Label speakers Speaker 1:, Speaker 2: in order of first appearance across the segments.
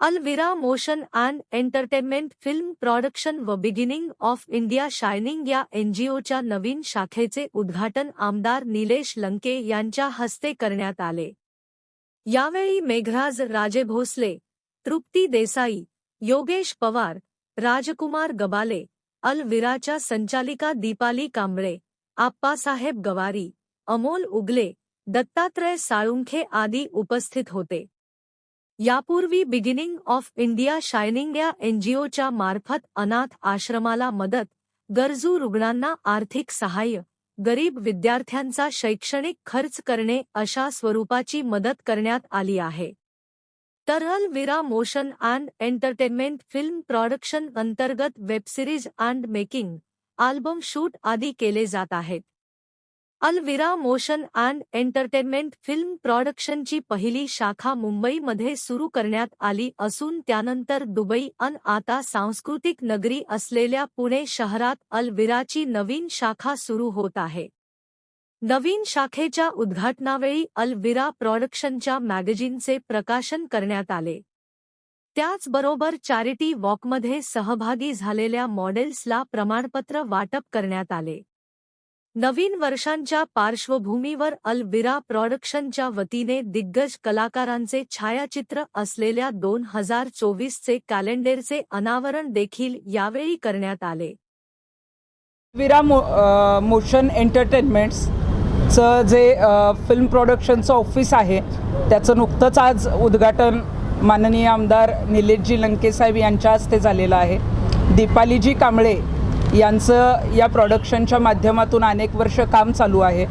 Speaker 1: Alvira motion and entertainment film production व beginning of India shining या एनजीओच्या नवीन शाखेचे उद्घाटन आमदार निलेश लंके यांच्या हस्ते करण्यात आले. यावेळी मेघराज राजे भोसले तृप्ती देसाई योगेश पवार राजकुमार गबाले अलविराच्या संचालिका दीपाली कांबळे आप्पासाहेब गवारी अमोल उगले दत्तात्रय साळुंखे आदी उपस्थित होते. यापूर्वी बिगिनिंग ऑफ इंडिया शायनिंग या एनजीओच्या मार्फत अनाथ आश्रमाला मदत गरजू रुग्णांना आर्थिक सहाय्य गरीब विद्यार्थ्यांचा शैक्षणिक खर्च करणे अशा स्वरूपाची मदत करण्यात आली आहे. तरल विरा motion and entertainment film production अंतर्गत web series and making album shoot आदी केले जात आहेत. Alvira motion and entertainment film प्रॉडक्शनची पहिली शाखा मुंबईमध्ये सुरू करण्यात आली असून त्यानंतर दुबई अन आता सांस्कृतिक नगरी असलेल्या पुणे शहरात अलविराची नवीन शाखा सुरू होत आहे. नवीन शाखेच्या उद्घाटनावेळी अलविरा प्रॉडक्शनच्या मॅगझिनचे प्रकाशन करण्यात आले. त्याचबरोबर चॅरिटी वॉकमध्ये सहभागी झालेल्या मॉडेल्सला प्रमाणपत्र वाटप करण्यात आले. नवीन वर्षांच्या पार्श्वभूमीवर अलविरा प्रॉडक्शनच्या वतीने दिग्गज कलाकारांचे छायाचित्र असलेल्या दोन हजार चोवीसचे कॅलेंडरचे अनावरण देखील यावेळी करण्यात आले.
Speaker 2: विरा मो मोशन एंटरटेनमेंट्सचं जे फिल्म प्रोडक्शनचं ऑफिस आहे त्याचं नुकतंच आज उद्घाटन माननीय आमदार निलेशजी लंकेसाहेब यांच्या हस्ते झालेलं आहे. दीपालीजी कांबळे यांचं या प्रॉडक्शनच्या माध्यमातून अनेक वर्ष काम चालू आहे.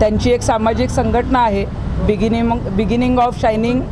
Speaker 2: त्यांची एक सामाजिक संघटना आहे beginning beginning of shining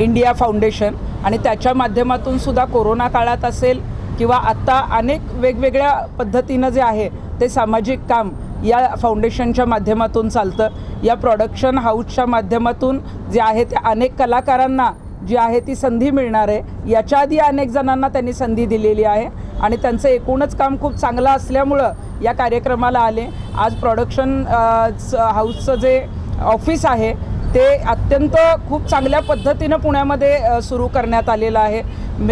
Speaker 2: India foundation आणि त्याच्या माध्यमातून सुद्धा कोरोना काळात असेल किंवा आत्ता अनेक वेगवेगळ्या पद्धतीनं जे आहे ते सामाजिक काम या फाउंडेशनच्या माध्यमातून चालतं. या प्रॉडक्शन हाऊसच्या माध्यमातून जे आहे ते अनेक कलाकारांना जी आहे ती संधी मिळणार आहे. याच्या आधी अनेक जणांना त्यांनी संधी दिलेली आहे. आणि त्यांचं एकूणच काम खूप चांगलं असल्यामुळं या कार्यक्रमाला आले. आज प्रॉडक्शन हाऊसचं जे ऑफिस आहे ते अत्यंत खूप चांगल्या पद्धतीनं पुण्यामध्ये सुरू करण्यात आलेलं आहे.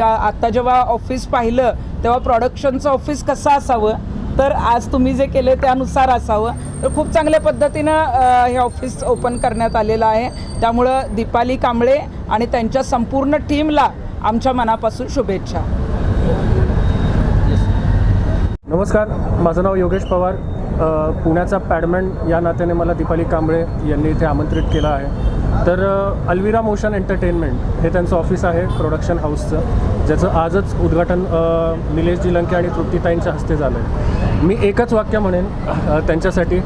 Speaker 2: आत्ता जेव्हा ऑफिस पाहिलं तेव्हा प्रॉडक्शनचं ऑफिस कसं असावं तर आज तुम्ही जे केले त्यानुसार असावं. तर खूप चांगल्या पद्धतीनं हे ऑफिस ओपन करण्यात आलेलं आहे. त्यामुळं दीपाली कांबळे आणि त्यांच्या संपूर्ण टीमला आमच्या मनापासून शुभेच्छा.
Speaker 3: नमस्कार माझं नाव योगेश पवार. पुण्याचा पॅडमॅन या नात्याने मला दीपाली कांबळे यांनी इथे आमंत्रित केलं आहे. तर अलविरा अल्विरा मोशन एंटरटेनमेंट हे त्यांचं ऑफिस आहे प्रोडक्शन हाऊसचं ज्याचं आजच उद्घाटन अ, निलेशजी लंके आणि तृप्तीताईंच्या हस्ते झालं आहे मी एकच वाक्य म्हणेन त्यांच्यासाठी.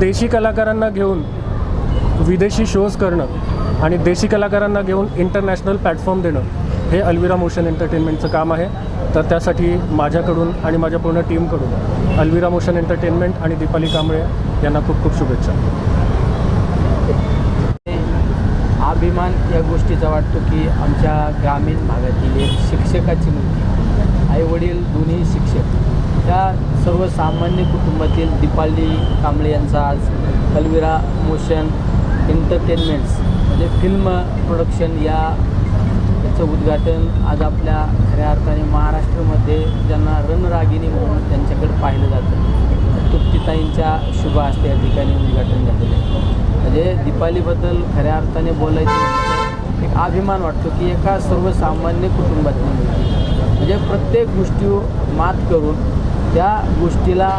Speaker 3: देशी कलाकारांना घेऊन विदेशी शोज करणं आणि देशी कलाकारांना घेऊन इंटरनॅशनल प्लॅटफॉर्म देणं हे अल्विरा मोशन एंटरटेनमेंटचं काम आहे. तर त्यासाठी माझ्याकडून आणि माझ्या पूर्ण टीमकडून अल्विरा मोशन एंटरटेनमेंट आणि दीपाली कांबळे यांना खूप खूप शुभेच्छा.
Speaker 4: अभिमान या गोष्टीचा वाटतो की आमच्या ग्रामीण भागातील एक शिक्षकाची मुलगी आईवडील दोन्ही शिक्षक त्या सर्वसामान्य कुटुंबातील दीपाली कांबळे यांचा आज अल्विरा मोशन एंटरटेनमेंट्स म्हणजे फिल्म प्रोडक्शन या याचं उद्घाटन आज आपल्या खऱ्या अर्थाने महाराष्ट्रामध्ये ज्यांना रणरागिणी म्हणून त्यांच्याकडे पाहिलं जातं. तृप्तीताईंच्या शुभ हस्ते या ठिकाणी उद्घाटन झालेलं आहे. म्हणजे दीपालीबद्दल खऱ्या अर्थाने बोलायचं एक अभिमान वाटतो की एका सर्वसामान्य कुटुंबातील म्हणजे प्रत्येक गोष्टीवर मात करून त्या गोष्टीला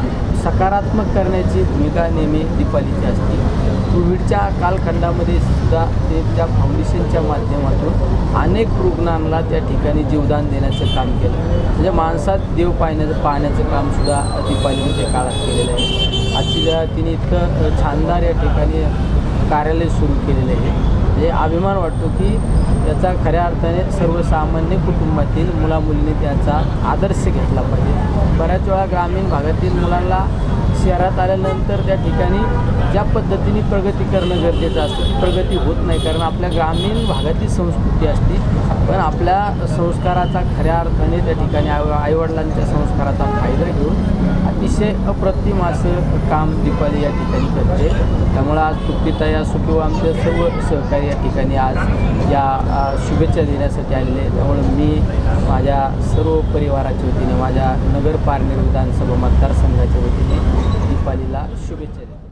Speaker 4: सकारात्मक करण्याची भूमिका नेहमी दीपालीची असते. कोविडच्या कालखंडामध्ये सुद्धा ते त्या फाउंडेशनच्या माध्यमातून अनेक रुग्णांना त्या ठिकाणी जीवदान देण्याचं काम केलं. म्हणजे माणसात देव पाहण्याचं पाहण्याचं कामसुद्धा दीपालीने काळात केलेलं आहे. आजची तिने इतकं छानदार या ठिकाणी कार्यालय सुरू केलेलं आहे. म्हणजे अभिमान वाटतो की त्याचा खऱ्या अर्थाने सर्वसामान्य कुटुंबातील मुलामुलींनी त्याचा आदर्श घेतला पाहिजे. बऱ्याच वेळा ग्रामीण भागातील मुलांना शहरात आल्यानंतर त्या ठिकाणी ज्या पद्धतीने प्रगती करणं गरजेचं असतं ती प्रगती होत नाही. कारण आपल्या ग्रामीण भागातील संस्कृती असते पण आपल्या संस्काराचा खऱ्या अर्थाने त्या ठिकाणी आई आईवडिलांच्या संस्काराचा फायदा घेऊन अतिशय अप्रतिम असं काम दीपाली या ठिकाणी करते. त्यामुळं आज तृप्तीताई या किंवा आमचे सर्व सहकारी या ठिकाणी आज या शुभेच्छा देण्यासाठी आलेले त्यामुळं मी माझ्या सर्व परिवाराच्या वतीने माझ्या नगर पारनेर विधानसभा मतदारसंघाच्या वतीने दीपालीला शुभेच्छा देते.